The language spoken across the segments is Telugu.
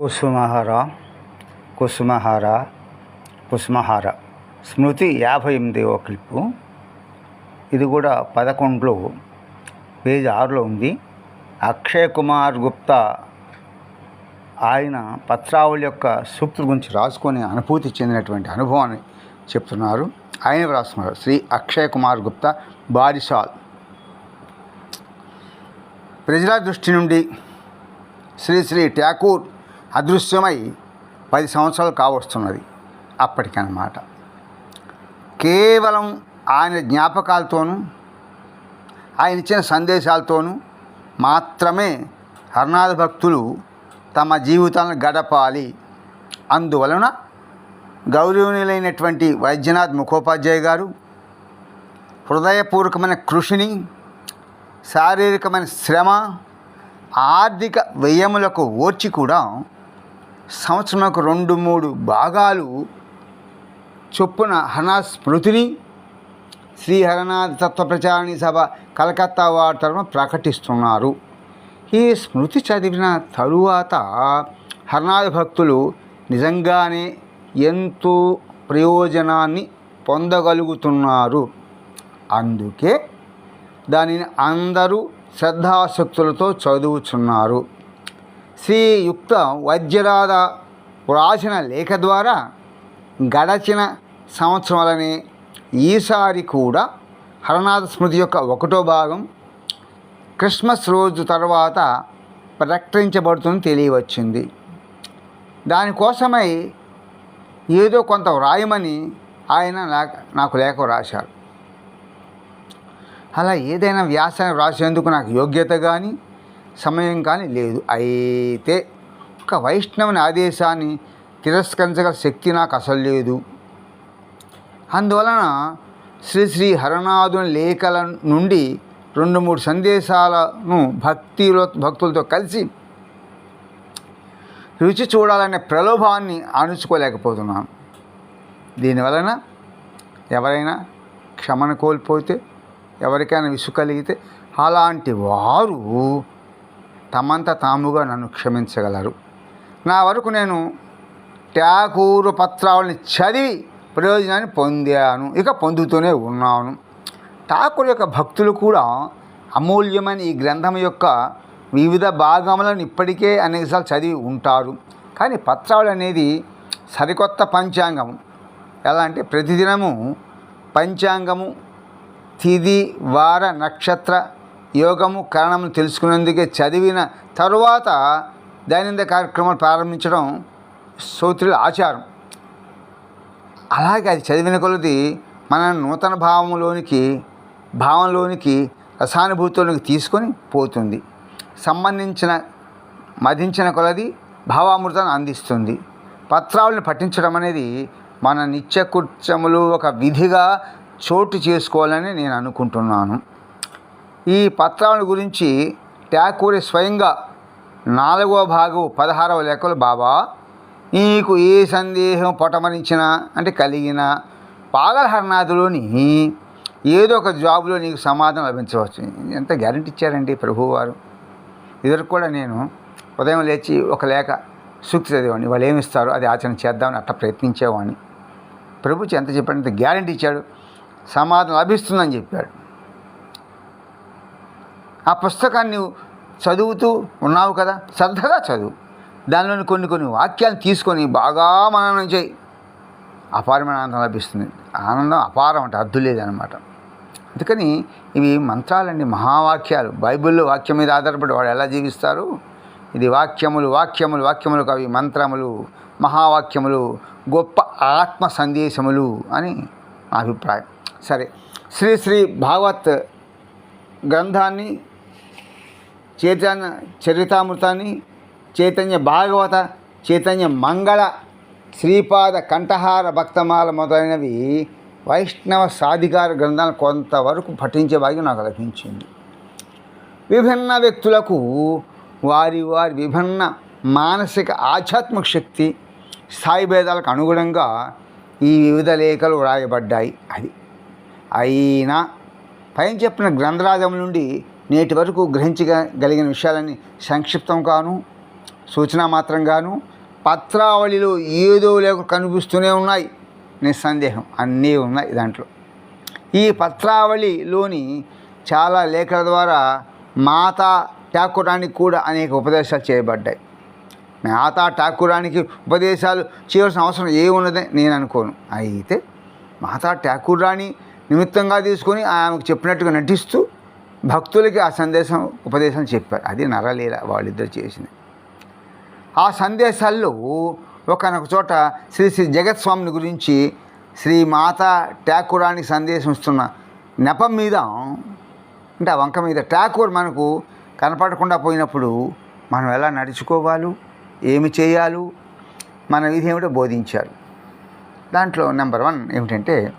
కుసుమహార కుసుమహార కుసుమహార. స్మృతి యాభై ఎనిమిదవ క్లిప్పు. ఇది కూడా పదకొండులో పేజ్ ఆరులో ఉంది. అక్షయ్ కుమార్ గుప్తా ఆయన పత్రావళి యొక్క సూక్తుల గురించి రాసుకొని అనుభూతి చెందినటువంటి అనుభవాన్ని చెప్తున్నారు. ఆయన రాస్తున్నారు శ్రీ అక్షయ్ కుమార్ గుప్తా బారిసాల్. ప్రజల దృష్టి నుండి శ్రీ శ్రీ ఠాకూర్ అదృశ్యమై పది సంవత్సరాలు కావస్తున్నది అప్పటికన్నమాట. కేవలం ఆయన జ్ఞాపకాలతోనూ ఆయన ఇచ్చిన సందేశాలతోనూ మాత్రమే హర్నాథ భక్తులు తమ జీవితాలను గడపాలి. అందువలన గౌరవనీయులైనటువంటి వైద్యనాథ్ ముఖోపాధ్యాయ గారు హృదయపూర్వకమైన కృషిని శారీరకమైన శ్రమ ఆర్థిక వ్యయములకు ఓర్చి కూడా సంవత్సరంకు రెండు మూడు భాగాలు. చొప్పున హనా స్మృతిని శ్రీ హరనాథ్ తత్వ ప్రచారణి సభ కలకత్తా వారి తరఫున ప్రకటిస్తున్నారు. ఈ స్మృతి చదివిన తరువాత హరనాథ భక్తులు నిజంగానే ఎంతో ప్రయోజనాన్ని పొందగలుగుతున్నారు. అందుకే దానిని అందరూ శ్రద్ధాశక్తులతో చదువుచున్నారు. శ్రీయుక్త వైద్యరాధ వ్రాసిన లేఖ ద్వారా గడచిన సంవత్సరాలనే ఈసారి కూడా హరనాథ స్మృతి యొక్క ఒకటో భాగం క్రిస్మస్ రోజు తర్వాత ప్రకటించబడుతుంది తెలియవచ్చింది. దానికోసమై ఏదో కొంత వ్రాయమని ఆయన నాకు- నాకు లేఖ వ్రాశారు. అలా ఏదైనా వ్యాసాన్ని వ్రాసేందుకు నాకు యోగ్యత కానీ సమయం కానీ లేదు. అయితే ఒక వైష్ణవుని ఆదేశాన్ని తిరస్కరించగల శక్తి నాకు అసలు లేదు. అందువలన శ్రీ శ్రీ హరనాథుని లేఖల నుండి రెండు మూడు సందేశాలను భక్తిలో భక్తులతో కలిసి రుచి చూడాలనే ప్రలోభాన్ని అణుచుకోలేకపోతున్నాను దీనివలన ఎవరైనా క్షమను కోల్పోతే ఎవరికైనా విసుగు కలిగితే అలాంటి వారు తమంత తాముగా నన్ను క్షమించగలరు. నా వరకు నేను ట్యాకూరు పత్రాలని చదివి ప్రయోజనాన్ని పొందాను ఇక పొందుతూనే ఉన్నాను. ఠాకూర్ యొక్క భక్తులు కూడా అమూల్యమైన ఈ గ్రంథం యొక్క వివిధ భాగములను ఇప్పటికే అనేకసార్లు చదివి ఉంటారు. కానీ పత్రాలు అనేది సరికొత్త పంచాంగము. ఎలా అంటే ప్రతిదినము పంచాంగము తిది వార నక్షత్ర యోగము కరణము తెలుసుకునేందుకే చదివిన తరువాత దైనందిన కార్యక్రమాలు ప్రారంభించడం సౌత్రుల ఆచారం. అలాగే అది చదివిన కొలది మన నూతన భావంలోనికి భావంలోనికి రసానుభూతిలోనికి తీసుకొని పోతుంది. సంబంధించిన మధించిన కొలది భావామృతాన్ని అందిస్తుంది. పత్రాలను పఠించడం అనేది మన నిత్యకృత్యములు ఒక విధిగా చోటు చేసుకోవాలని నేను అనుకుంటున్నాను. ఈ పత్రాల గురించి ఠాకూరి స్వయంగా నాలుగవ భాగం పదహారవ లెక్కలు బాబా నీకు ఏ సందేహం పొటమరించినా అంటే కలిగిన పాగలహరనాథులోని ఏదో ఒక జాబ్లో నీకు సమాధానం లభించవచ్చు. ఎంత గ్యారెంటీ ఇచ్చారండి ప్రభువారు ఇద్దరు కూడా నేను ఉదయం లేచి ఒక లేఖ సూక్తి చదివాడిని వాళ్ళు ఏమిస్తారు అది ఆచరణ చేద్దామని అట్లా ప్రయత్నించేవాడిని. ప్రభుత్వం ఎంత చెప్పాడంత గ్యారెంటీ ఇచ్చాడు సమాధానం లభిస్తుందని చెప్పాడు. ఆ పుస్తకాన్ని చదువుతూ ఉన్నావు కదా? శ్రద్ధగా చదువు. దానిలోని కొన్ని కొన్ని వాక్యాలు తీసుకొని బాగా మననం చేయి. అపారమైన ఆనందం లభిస్తుంది. ఆనందం అపారం అంటే అద్దు లేదనమాట అందుకని ఇవి మంత్రాలండి మహావాక్యాలు. బైబిల్లో వాక్యం మీద ఆధారపడి వాడు ఎలా జీవిస్తారు? ఇది వాక్యములు వాక్యములు వాక్యములు కవి మంత్రములు మహావాక్యములు గొప్ప ఆత్మ సందేశములు అని నా అభిప్రాయం. సరే శ్రీ శ్రీ భాగవత్ గ్రంథాన్ని చైతన్య చరితామృతాన్ని చైతన్య భాగవత చైతన్య మంగళ శ్రీపాద కంఠహార భక్తమాల మొదలైనవి వైష్ణవ సాధికార గ్రంథాలు కొంతవరకు పఠించే భాగ్యం నాకు లభించింది. విభిన్న వ్యక్తులకు వారి వారి విభిన్న మానసిక ఆధ్యాత్మిక శక్తి స్థాయి భేదాలకు అనుగుణంగా ఈ వివిధ లేఖలు వ్రాయబడ్డాయి. అది అయినా పైన చెప్పిన గ్రంథరాజం నుండి నేటి వరకు గ్రహించగలిగిన విషయాలని సంక్షిప్తం కాను సూచన మాత్రంగాను పత్రావళిలో ఏదో లేక కనిపిస్తూనే ఉన్నాయి. నిస్సందేహం అన్నీ ఉన్నాయి దాంట్లో. ఈ పత్రావళిలోని చాలా లేఖల ద్వారా మాతా ఠాకూరానికి కూడా అనేక ఉపదేశాలు చేయబడ్డాయి. మాతా ఠాకూరానికి ఉపదేశాలు చేయవలసిన అవసరం ఏమున్నదని నేను అనుకోను. అయితే మాతా ఠాకూర్ రాణి నిమిత్తంగా తీసుకొని ఆమెకు చెప్పినట్టుగా నటిస్తూ భక్తులకి ఆ సందేశం ఉపదేశం చెప్పారు. అది నరలీల వాళ్ళిద్దరు చేసింది. ఆ సందేశాల్లో ఒకనొక చోట శ్రీ శ్రీ జగత్స్వామిని గురించి శ్రీ మాత ఠాకూరానికి సందేశం ఇస్తున్న నెపం మీద అంటే ఆ వంక మీద ఠాకూర్ మనకు కనపడకుండా పోయినప్పుడు మనం ఎలా నడుచుకోవాలి? ఏమి చేయాలి? మన విధి ఏమిటో బోధించారు. దాంట్లో నెంబర్ వన్ ఏమిటంటే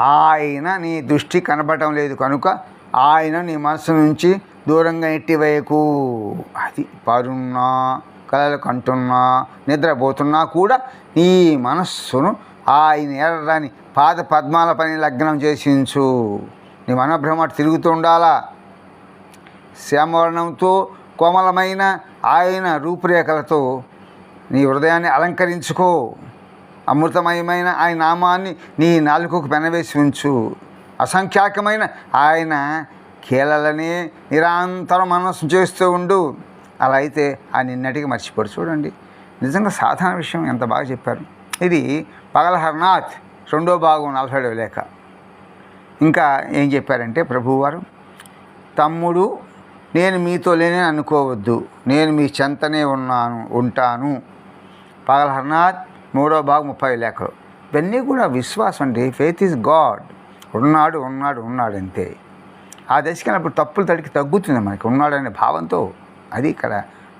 ఆయన నీ దృష్టి కనపడటం లేదు కనుక ఆయన నీ మనసు నుంచి దూరంగా నెట్టివేయకు అది పరున్నా కలలు కంటున్నా నిద్రపోతున్నా కూడా నీ మనస్సును ఆయన ఎర్రని పాద పద్మాల పని లగ్నం చేసించు. నీ మనోభ్రమ తిరుగుతూ ఉండాలా? శ్యామవర్ణంతో కోమలమైన ఆయన రూపురేఖలతో నీ హృదయాన్ని అలంకరించుకో. అమృతమయమైన ఆయన నామాన్ని నీ నాలుకకు పెనవేసి ఉంచు. అసంఖ్యాకమైన ఆయన కీలలనే నిరంతరం మనస్సు చేస్తూ ఉండు. అలా అయితే ఆ నిన్నటికి మర్చిపోడు. చూడండి నిజంగా సాధారణ విషయం ఎంత బాగా చెప్పారు. ఇది పగలహర్నాథ్ రెండో భాగం నలభై ఏడవ లేఖ. ఇంకా ఏం చెప్పారంటే ప్రభువారు తమ్ముడు నేను మీతో లేనే అనుకోవద్దు. నేను మీ చెంతనే ఉన్నాను ఉంటాను. పగలహర్నాథ్ మూడో భాగం ముప్పై లేఖలు. ఇవన్నీ కూడా విశ్వాసం అండి ఫెయిత్ ఈజ్ గాడ్ ఉన్నాడు ఉన్నాడు ఉన్నాడు అంతే. ఆ దశకెళ్ళినప్పుడు తప్పులు తడికి తగ్గుతుంది మనకి. ఉన్నాడనే భావంతో అది ఇక్కడ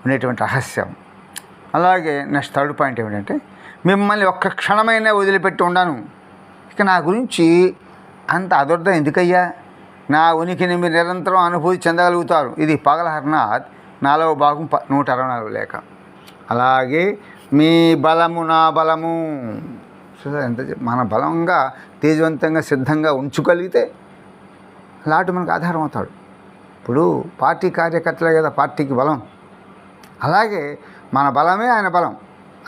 ఉండేటువంటి రహస్యం. అలాగే నెక్స్ట్ థర్డ్ పాయింట్ ఏమిటంటే మిమ్మల్ని ఒక్క క్షణమైనా వదిలిపెట్టి ఉండను. ఇక నా గురించి అంత అదుర్థం ఎందుకయ్యా? నా ఉనికిని మీరు నిరంతరం అనుభూతి చెందగలుగుతారు. ఇది పగల హర్నాథ్ నాలుగవ భాగం ప నూట అరవై నాలుగు లేఖ. అలాగే మీ బలము నా బలము. ఎంత మన బలంగా తేజవంతంగా సిద్ధంగా ఉంచుగలిగితే లాటు మనకు ఆధారం అవుతాడు ఇప్పుడు పార్టీ కార్యకర్తలే కదా పార్టీకి బలం. అలాగే మన బలమే ఆయన బలం.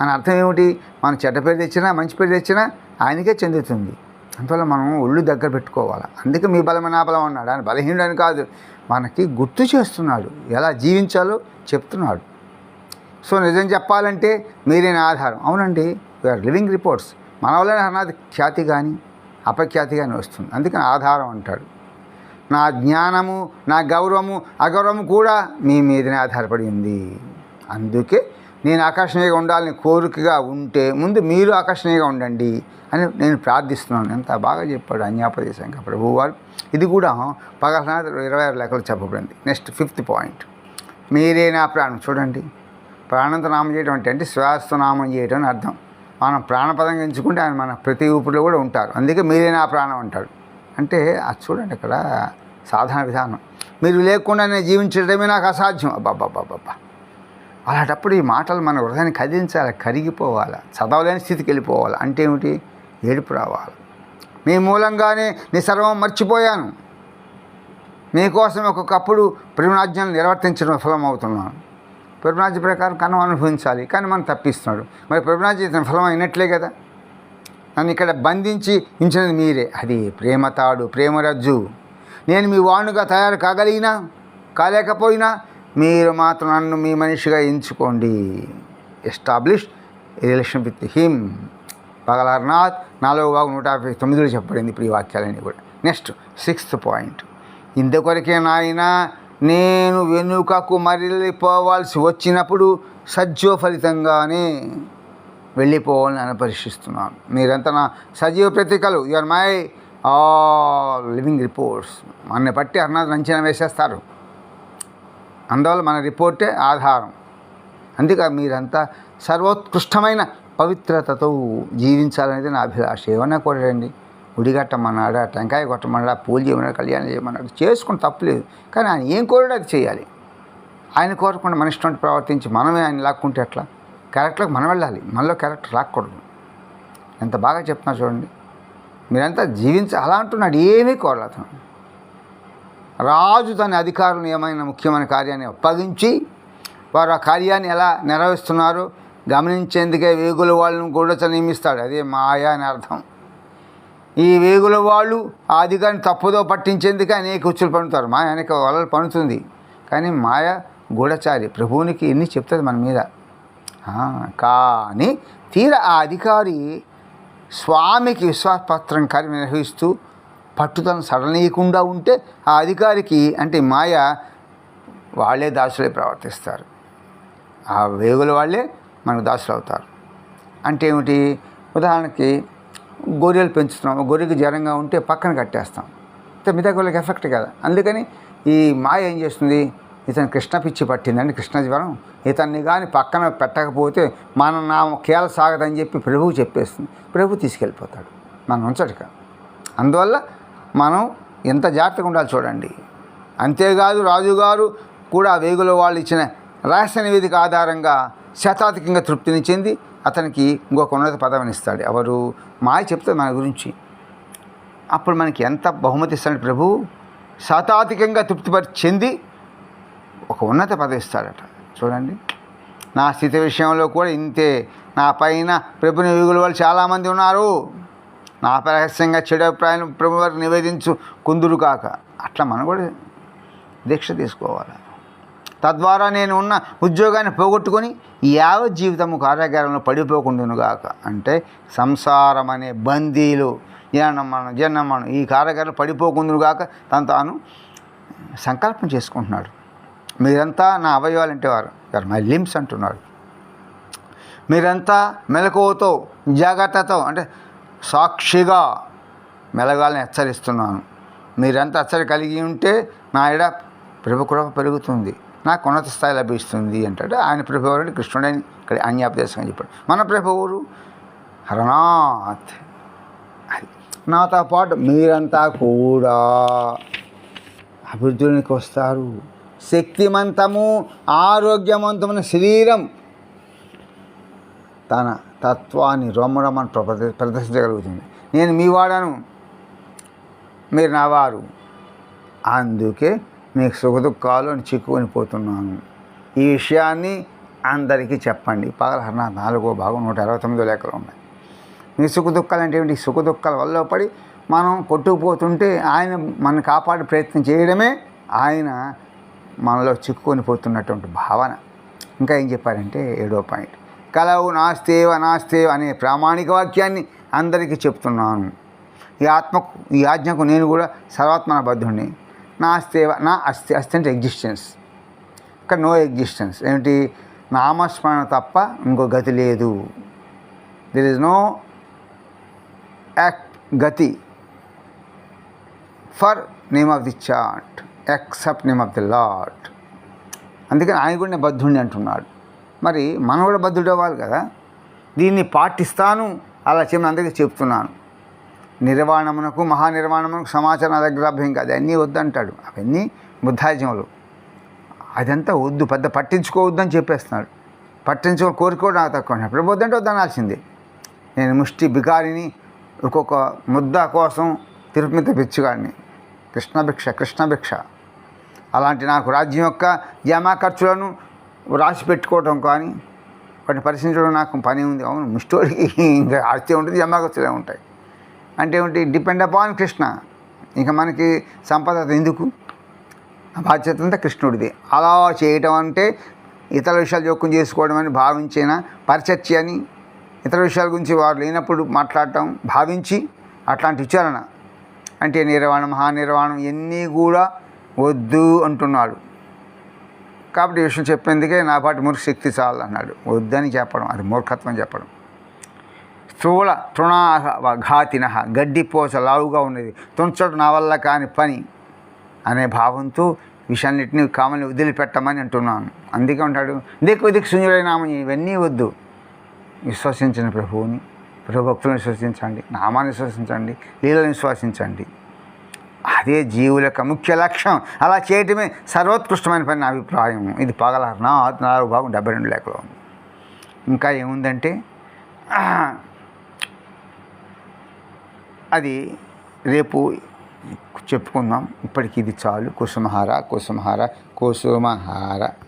అని అర్థం ఏమిటి? మన చెడ్డ పేరు తెచ్చినా మంచి పేరు తెచ్చినా ఆయనకే చెందుతుంది. అందువల్ల మనం ఒళ్ళు దగ్గర పెట్టుకోవాలి. అందుకే మీ బలమే నా బలం అన్నాడు. ఆయన బలహీనుడు అని కాదు. మనకి గుర్తు చేస్తున్నాడు. ఎలా జీవించాలో చెప్తున్నాడు. సో నిజం చెప్పాలంటే మీరే ఆధారం. అవునండి వీఆర్ లివింగ్ రిపోర్ట్స్ మన వల్లనే అన్నది ఖ్యాతి కానీ అపఖ్యాతి కానీ వస్తుంది. అందుకని ఆధారం అంటాడు. నా జ్ఞానము నా గౌరవము అగౌరవము కూడా మీ మీదనే ఆధారపడి ఉంది. అందుకే నేను ఆకర్షణీయంగా ఉండాలని కోరికగా ఉంటే ముందు మీరు ఆకర్షణీయంగా ఉండండి అని నేను ప్రార్థిస్తున్నాను. ఎంత బాగా చెప్పాడు అన్యాపదేశంగా ప్రభు వారు ఇది కూడా పగల ఇరవై ఆరు లెక్కలు చెప్పబడింది. Next fifth point. మీరే నా ప్రాణం. చూడండి. ప్రాణంతో నామం చేయడం అంటే అంటే శ్వాసతో నామం చేయడం అని అర్థం. మనం ప్రాణపదంగా ఎంచుకుంటే ఆయన మన ప్రతి ఊపిరిలో కూడా ఉంటారు. అందుకే మీరే నా ప్రాణం అంటాడు. అంటే అది చూడండి ఇక్కడ సాధారణ విధానం. మీరు లేకుండా నేను జీవించడమే నాకు అసాధ్యం. అబ్బాబ్బాబ్బాబ్బా అలాంటప్పుడు ఈ మాటలు మన హృదయాన్ని కదిలించాలి? కరిగిపోవాలి? చదవలేని స్థితికి వెళ్ళిపోవాలి? అంటే ఏమిటి? ఏడుపు రావాలి. మీ మూలంగానే నీ సర్వం మర్చిపోయాను. మీకోసం ఒక్కొక్కప్పుడు ప్రేమరాజ్యాన్ని నిర్వర్తించడం విఫలమవుతున్నాను. ప్రేమరాజ్య ప్రకారం కన్నం అనుభవించాలి. కానీ మనం తప్పిస్తున్నాడు. మరి ప్రేమరాజ్య ఇతని ఫలం అయినట్లే కదా. నన్ను ఇక్కడ బంధించి ఉంచినది మీరే. అది ప్రేమ తాడు ప్రేమరజ్జు నేను మీ వాణుగా తయారు కాగలిగినా కాలేకపోయినా మీరు మాత్రం నన్ను మీ మనిషిగా ఎంచుకోండి. ఎస్టాబ్లిష్ రిలేషన్ విత్ హిమ్ పగలార్నాథ్ నాలుగో భాగం నూట యాభై తొమ్మిదిలో చెప్పబడింది. ఇప్పుడు ఈ వాక్యాలన్నీ కూడా. నెక్స్ట్ సిక్స్త్ పాయింట్ ఇంతకొరకే నాయన నేను వెనుకకు మరలిపోవాల్సి వచ్చినప్పుడు సజీవ ఫలితంగానే వెళ్ళిపోవాలని నేను పరీక్షిస్తున్నాను. మీరంతా నా సజీవ ప్రతీకలు. Your my all living reports మన బట్టి అన్నది అంచనా వేసేస్తారు. అందువల్ల మన రిపోర్టే ఆధారం. అందుకే మీరంతా సర్వోత్కృష్టమైన పవిత్రతతో జీవించాలనేది నా అభిలాష. ఏమన్నా కోరండి గుడి టెంకాయ కొట్టమన్నాడా పూజ చేయమన్నాడు కళ్యాణం చేయమన్నాడు? చేసుకుని తప్పులేదు. కానీ ఆయన ఏం కోరాడో అది చేయాలి. ఆయన కోరకుండా మన ఇష్టం ప్రవర్తించి మనమే ఆయన లాక్కుంటే ఎట్లా? క్యారెక్టర్కి మనం వెళ్ళాలి. మనలో క్యారెక్టర్ లాక్కూడదు ఎంత బాగా చెప్తున్నా చూడండి. మీరంతా జీవించ అలా అంటున్నాడు. ఏమీ కోరలేదు అతను. రాజు తన అధికారులను ఏమైనా ముఖ్యమైన కార్యాన్ని అప్పగించి వారు ఆ కార్యాన్ని ఎలా నెరవేరుస్తున్నారో గమనించేందుకే వేగుల వాళ్ళను కూడా నియమిస్తాడు. అదే మాయ అని అర్థం. ఈ వేగుల వాళ్ళు ఆ అధికారిని తప్పుదో పట్టించేందుకే అనేక ఉచ్చులు పండుతారు మాయ అనేక వలలు పండుతుంది కానీ మాయ గూఢచారి. ప్రభువునికి ఎన్ని చెప్తుంది మన మీద? కానీ తీర ఆ అధికారి స్వామికి విశ్వాసపత్రం కార్యం నిర్వహిస్తూ పట్టుదలను సడనీయకుండా ఉంటే ఆ అధికారికి అంటే మాయ వాళ్ళే దాసులే ప్రవర్తిస్తారు. ఆ వేగుల వాళ్ళే మనకు దాసులు అవుతారు అంటే ఏమిటి? ఉదాహరణకి గొర్రెలు పెంచుతున్నాం. గొర్రెకి జ్వరంగా ఉంటే పక్కన కట్టేస్తాం. అంటే మిగతా గొర్రెలకు ఎఫెక్ట్ కదా. అందుకని ఈ మాయ ఏం చేస్తుంది? ఇతను కృష్ణ పిచ్చి పట్టిందండి. కృష్ణ జ్వరం. ఇతన్ని కానీ పక్కన పెట్టకపోతే మనం నా కేల సాగదని చెప్పి ప్రభువు చెప్పేస్తుంది. ప్రభు తీసుకెళ్ళిపోతాడు. మనం ఉంచడుక అందువల్ల మనం ఎంత జాగ్రత్తగా ఉండాలి చూడండి. అంతేకాదు రాజుగారు కూడా వేగుల వాళ్ళు ఇచ్చిన రహస్య నివేదిక ఆధారంగా శతాధికంగా తృప్తిని చెంది అతనికి ఇంకొక ఉన్నత పదవిని ఇస్తాడు. ఎవరు? మాయ చెప్తుంది మన గురించి. అప్పుడు మనకి ఎంత బహుమతి ఇస్తాడు ప్రభు? శతాధికంగా తృప్తిపరి చెంది ఒక ఉన్నత పదవి ఇస్తాడట. చూడండి. నా స్థితి విషయంలో కూడా ఇంతే. నా పైన ప్రభుని యుగుల వాళ్ళు చాలామంది ఉన్నారు. నా రహస్యంగా చెడు అభిప్రాయం ప్రభు వారికి నివేదించు కుందురు కాక. అట్లా మనం కూడా దీక్ష తీసుకోవాలి. తద్వారా నేను ఉన్న ఉద్యోగాన్ని పోగొట్టుకొని యావ జీవితము కార్యాగారంలో పడిపోకుండానుగాక. అంటే సంసారం అనే బందీలు జనమనం జనమనం ఈ కార్యాగారంలో పడిపోకుండానుగాక తను తాను సంకల్పం చేసుకుంటున్నాడు. మీరంతా నా అవయవాలు అంటే వారు. మై లిమ్స్ అంటున్నాడు మీరంతా మెలకువతో జాగ్రత్తతో అంటే సాక్షిగా మెలగాలని హెచ్చరిస్తున్నాను. మీరంతా హెచ్చరి కలిగి ఉంటే నా ఎడ ప్రభు కృప పెరుగుతుంది. నాకు ఉన్నత స్థాయి లభిస్తుంది అంటాడు. ఆయన ప్రభు ఎవరు కృష్ణుడని ఇక్కడ అన్యాపదేశంగా చెప్పాడు. మన ప్రభు ఎవరు? హరనాథ్. అది నాతో పాటు మీరంతా కూడా అభివృద్ధిలోనికి వస్తారు. శక్తిమంతము ఆరోగ్యవంతమైన శరీరం తన తత్వాన్ని రోమరమని ప్రద ప్రదర్శించగలుగుతుంది. నేను మీ వాడను మీరు నా వారు. అందుకే మీకు సుఖదుఖాలు అని చిక్కుకొని పోతున్నాను. ఈ విషయాన్ని అందరికీ చెప్పండి. పదహారు నాలుగో భాగం నూట అరవై తొమ్మిదో లెక్కలు ఉన్నాయి. మీ సుఖదుఖాలు అంటే ఏంటి సుఖదుఖాల వల్ల పడి మనం కొట్టుకుపోతుంటే ఆయన మనం కాపాడే ప్రయత్నం చేయడమే ఆయన మనలో చిక్కుకొని పోతున్నటువంటి భావన. ఇంకా ఏం చెప్పారంటే ఏడో పాయింట్. కలవు నాస్తేవ నాస్తేవ అనే ప్రామాణిక వాక్యాన్ని అందరికీ చెప్తున్నాను. ఈ ఆత్మకు ఈ ఆజ్ఞకు నేను కూడా సర్వాత్మన నా నాస్తేవ నా అస్తి అస్తి అంటే ఎగ్జిస్టెన్స్ ఇక్కడ నో ఎగ్జిస్టెన్స్ ఏమిటి? నామస్మరణ తప్ప ఇంకో గతి లేదు. దిర్ ఇస్ నో యాక్ట్ గతి for name of the chart except name of the lot అందుకని ఆయన కూడా నేను బద్ధుడిని అంటున్నాడు. మరి మనం కూడా బద్ధుడు అవ్వాలి కదా? దీన్ని పాటిస్తాను అలా చెప్పిన అందరికీ చెప్తున్నాను. నిర్వాణమునకు మహానిర్వాణమునకు సమాచారం నా దగ్గర లభ్యం కాదు. అన్నీ వద్దంటాడు. అవన్నీ బుద్ధాజములు. అదంతా వద్దు పెద్ద పట్టించుకోవద్దని చెప్పేస్తున్నాడు. పట్టించుకో కోరుకోవడం నాకు తక్కువ ప్రభు వద్దంటే వద్దనాల్సిందే. నేను ముష్టి బికారిని ఒక్కొక్క ముద్ద కోసం తిరుపతి పిచ్చుగాడిని. కృష్ణభిక్ష కృష్ణభిక్ష. అలాంటి నాకు రాజ్యం యొక్క జమా ఖర్చులను రాసి పెట్టుకోవటం కానీ వాటిని పరిశీలించడం నాకు పని ఉంది. అవును ముష్టోడికి ఇంకా ఆస్తి ఉంటుంది జమా ఖర్చులే ఉంటాయి? అంటే ఏమిటి? డిపెండ్ అపాన్ కృష్ణ ఇంకా మనకి సంపద ఎందుకు? ఆ బాధ్యత అంతా కృష్ణుడిది. అలా చేయటం అంటే ఇతర విషయాలు జోక్యం చేసుకోవడం అని భావించిన? పరిచర్చి అని. ఇతర విషయాల గురించి వారు లేనప్పుడు మాట్లాడటం భావించి అట్లాంటి విచారణ. అంటే నిర్వాణం మహానిర్వాణం ఇవన్నీ కూడా వద్దు అంటున్నాడు. కాబట్టి ఈ విషయం చెప్పేందుకే నా పాటి మూర్ఖ శక్తి చాలు అన్నాడు. వద్దని చెప్పడం అది మూర్ఖత్వం చెప్పడం. స్థూల తృణాఘాతిన గడ్డిపోస లావుగా ఉన్నది. తుంచడు నా వల్ల కాని పని అనే భావంతో విషయాన్నిటిని కామని వదిలిపెట్టమని అంటున్నాను. అందుకే ఉంటాడు దిక్కు దిక్కు శూన్యుడైనామని ఇవన్నీ వద్దు. విశ్వసించిన ప్రభువుని ప్రభుభక్తులను విశ్వసించండి నామాన్ని విశ్వసించండి లీలను విశ్వసించండి. అదే జీవుల యొక్క ముఖ్య లక్ష్యం. అలా చేయటమే సర్వోత్కృష్టమైన పని నా అభిప్రాయం. ఇది పగలరు? నా నాలుగు భాగం డెబ్బై రెండు లేఖలో ఇంకా ఏముందంటే అది రేపు చెప్పుకుందాం. ఇప్పటికి ఇది చాలు. కుసుమహార కుసుమహార కుసుమహార